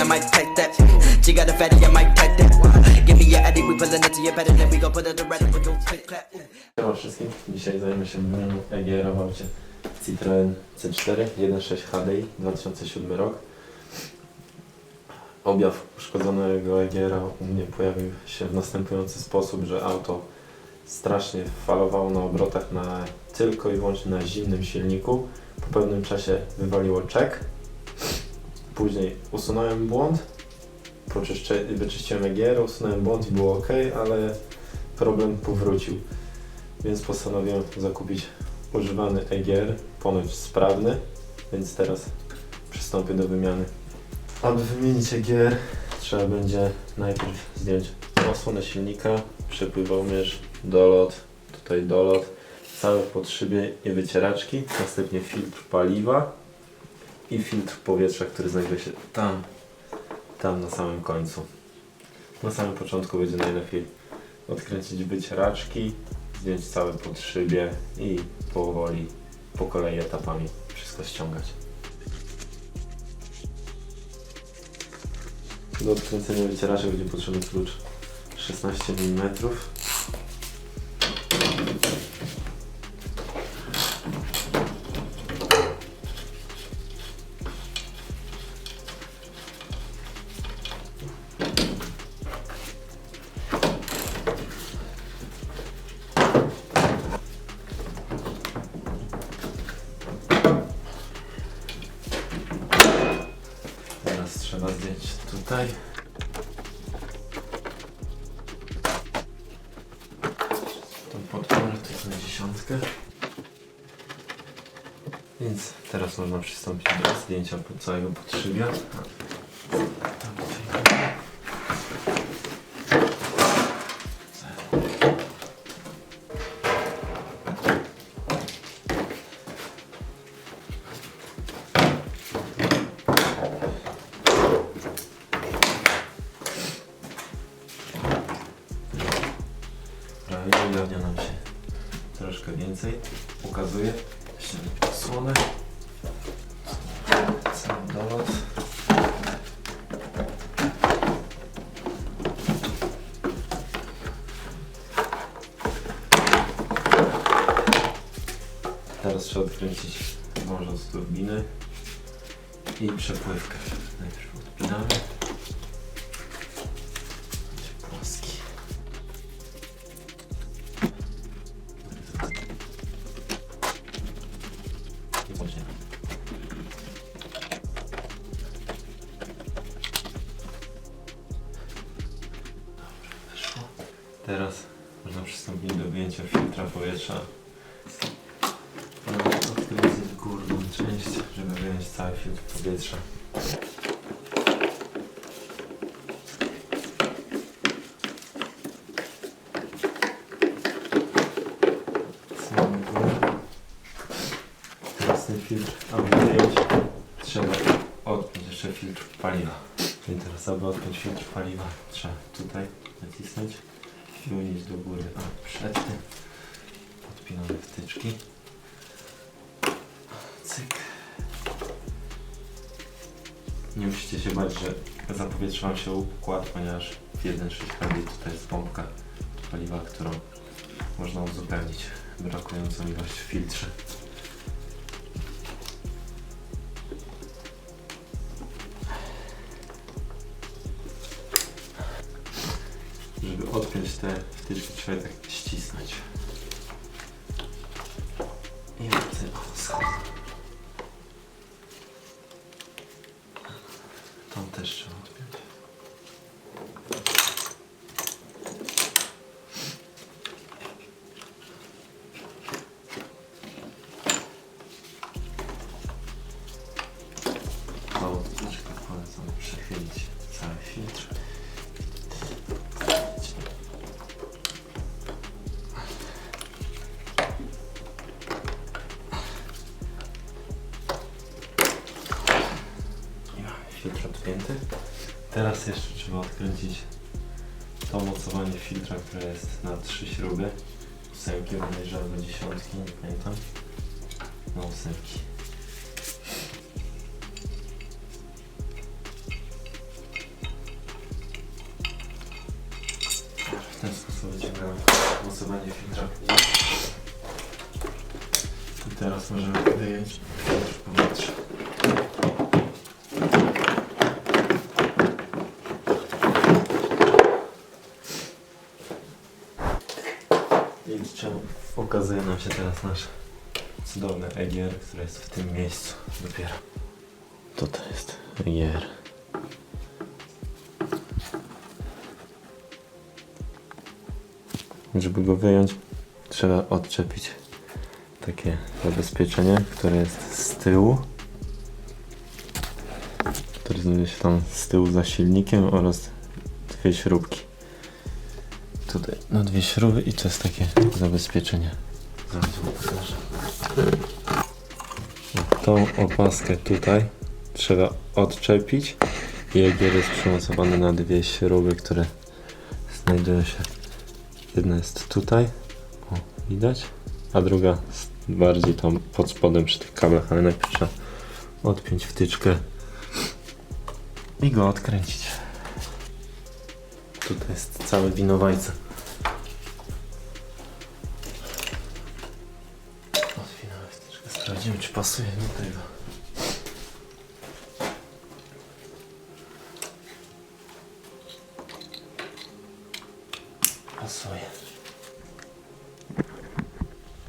I might take that. She got a fatty, I might take that. Give me your we to your then we gon' put it. We gon' click clap. Siema wszystkim. Dzisiaj zajmę się wymianą EGR w aucie Citroen C4 1.6 HDI 2007 rok. Objaw uszkodzonego EGR u mnie pojawił się w następujący sposób, że auto strasznie falowało na obrotach na tylko i wyłącznie na zimnym silniku. Po pewnym czasie wywaliło czek. Później usunąłem błąd. Wyczyściłem EGR, usunąłem błąd i było ok, ale problem powrócił więc postanowiłem zakupić używany EGR, ponoć sprawny, więc teraz przystąpię do wymiany. Aby wymienić EGR trzeba będzie najpierw zdjąć osłonę silnika, przepływomierz, dolot, tutaj dolot, całe podszybie i wycieraczki, następnie filtr paliwa i filtr powietrza, który znajduje się tam, tam na samym końcu. Na samym początku będzie najlepiej odkręcić wycieraczki, zdjąć całe podszybie i powoli, po kolei etapami wszystko ściągać. Do odkręcenia wycieraczek będzie potrzebny klucz 16 mm. Trzeba zdjąć tutaj. Tą podporę to na dziesiątkę. Więc teraz można przystąpić do zdjęcia całego podszybia. Trzeba odkręcić wążą z turbiny i przepływkę. Najpierw odpinamy. Płaski. Teraz można przystąpić do wyjęcia filtra powietrza. Odkręcić górną część, żeby wyjąć górę. Teraz ten filtr, aby wyjąć, trzeba odpiąć jeszcze filtr paliwa. Czyli teraz, aby odpiąć filtr paliwa, trzeba tutaj nacisnąć i unieść do góry. A przed tym podpinamy wtyczki. Nie musicie się bać, że zapowietrzył wam się układ, ponieważ w 1.6 HD tutaj jest pompka paliwa, którą można uzupełnić brakującą ilość w filtrze. Żeby odpiąć te wtyczki trzeba tak ścisnąć. Tą też trzeba odpiąć. Teraz jeszcze trzeba odkręcić to mocowanie filtra, które jest na trzy śruby. Ósemki bodajże albo dziesiątki, nie pamiętam. No ósemki. W ten sposób wyciągamy mocowanie filtra. I teraz możemy wyjąć filtr powietrza. Pokazuje nam się teraz nasz cudowny EGR, który jest w tym miejscu dopiero. Tutaj jest EGR. Żeby go wyjąć, trzeba odczepić takie zabezpieczenie, które jest z tyłu. Które znajduje się tam z tyłu za silnikiem oraz dwie śrubki. No dwie śruby i to jest takie zabezpieczenie. Tą opaskę tutaj trzeba odczepić i jest przymocowany na dwie śruby, które znajdują się Jedna jest tutaj, o, widać, a druga bardziej tam pod spodem przy tych kablach, ale najpierw trzeba odpiąć wtyczkę i go odkręcić. Tutaj jest całe winowajce. Pasuje do tego. Pasuje.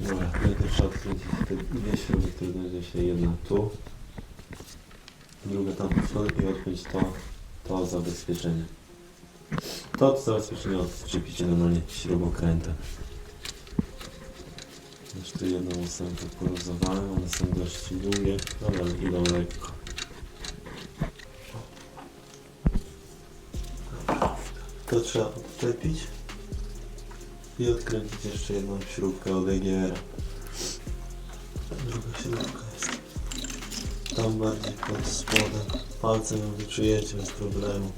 Dobra, najpierw trzeba odkręcić te dwie śruby, które znajdzie się jedna tu, druga tam w środku i odpiąć to, to zabezpieczenie. To, to zabezpieczenie odczepicie normalnie śrubokrętem. Tu jedną ósemkę poluzowałem, one są dość długie, ale idą lekko. To trzeba odczepić i odkręcić jeszcze jedną śrubkę od EGR. Druga śrubka jest tam bardziej pod spodem. Palcem wyczujecie bez problemu.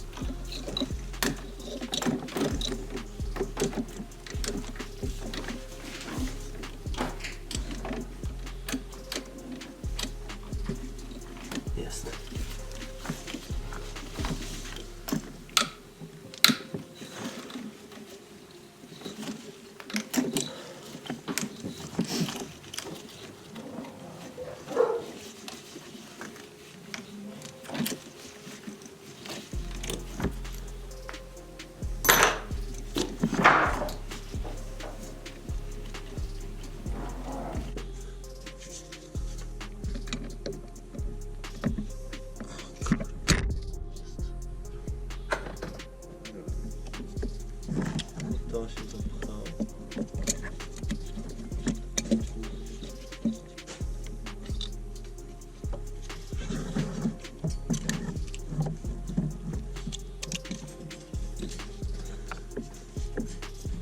To się zapchało.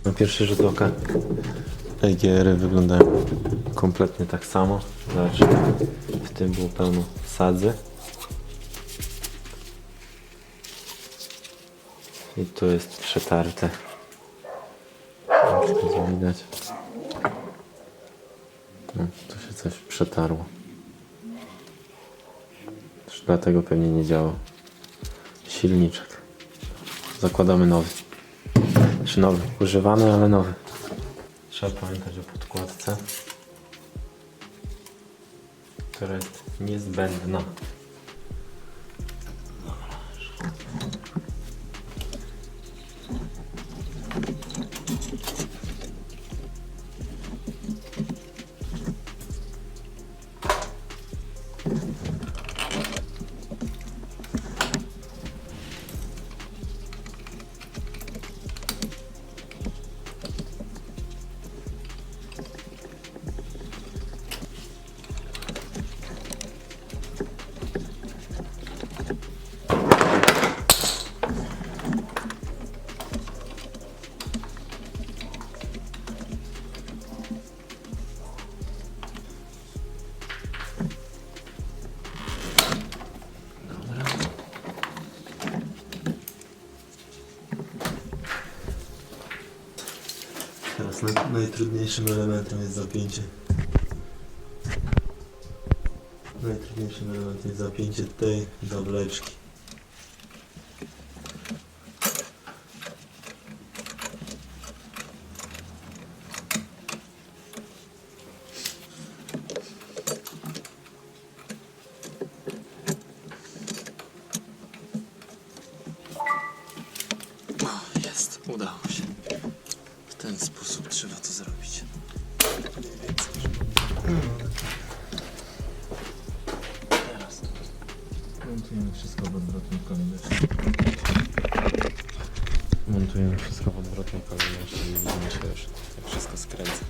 Na pierwszy rzut oka EGR wyglądają kompletnie tak samo. Zobaczcie, w tym było pełno sadzy. I tu jest przetarte. Widać. No, tu się coś przetarło. Też dlatego pewnie nie działa silniczek. Zakładamy nowy. Czy nowy? Używany, ale nowy. Trzeba pamiętać o podkładce, która jest niezbędna. Naj, najtrudniejszym elementem jest zapięcie. Najtrudniejszym elementem jest zapięcie tej zawleczki. W odwrotnej kolejności i widzimy się już, jak wszystko skręca.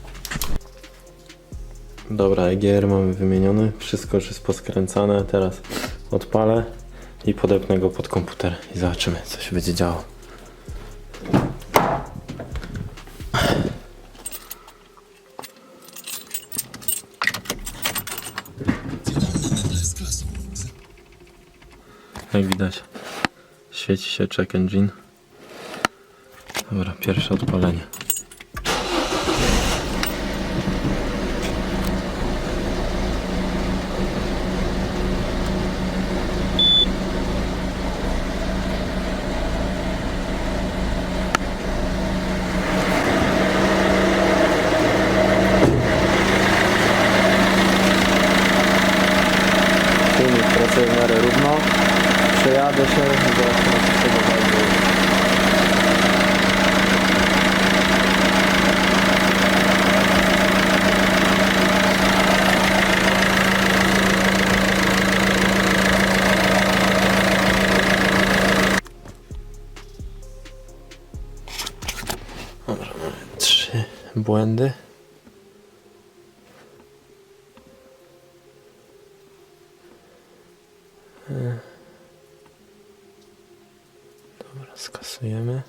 Dobra, EGR mamy wymieniony, wszystko już jest poskręcane, teraz odpalę i podepnę go pod komputer i zobaczymy co się będzie działo. Jak widać świeci się check engine. Dobra, pierwsze odpalenie. Silnik w miarę równo. Przejadę się zobaczymy co z tego trzy błędy. Dobra, skasujemy.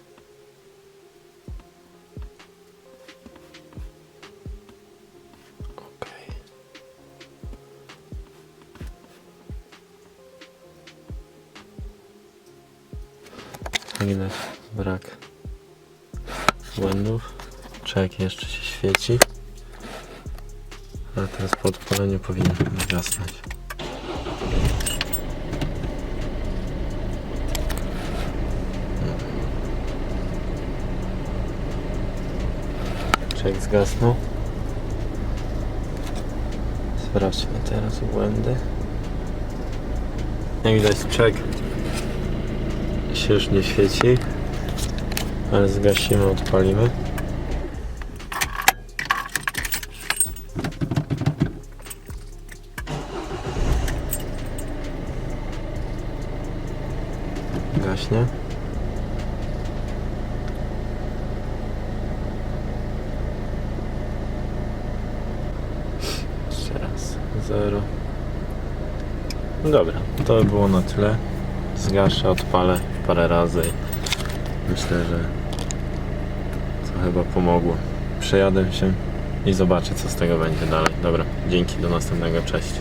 Widać brak błędów. Czek jeszcze się świeci. A teraz po odpaleniu powinien wygasnąć. Czek zgasnął. Sprawdźmy teraz błędy. Jak widać czek się już nie świeci, ale zgasimy, odpalimy. Gaśnie. Jeszcze raz. Zero. Dobra, to by było na tyle. Zgaszę, odpalę parę razy. Myślę, że chyba pomogło. Przejadę się i zobaczę, co z tego będzie dalej. Dobra, dzięki, do następnego, cześć.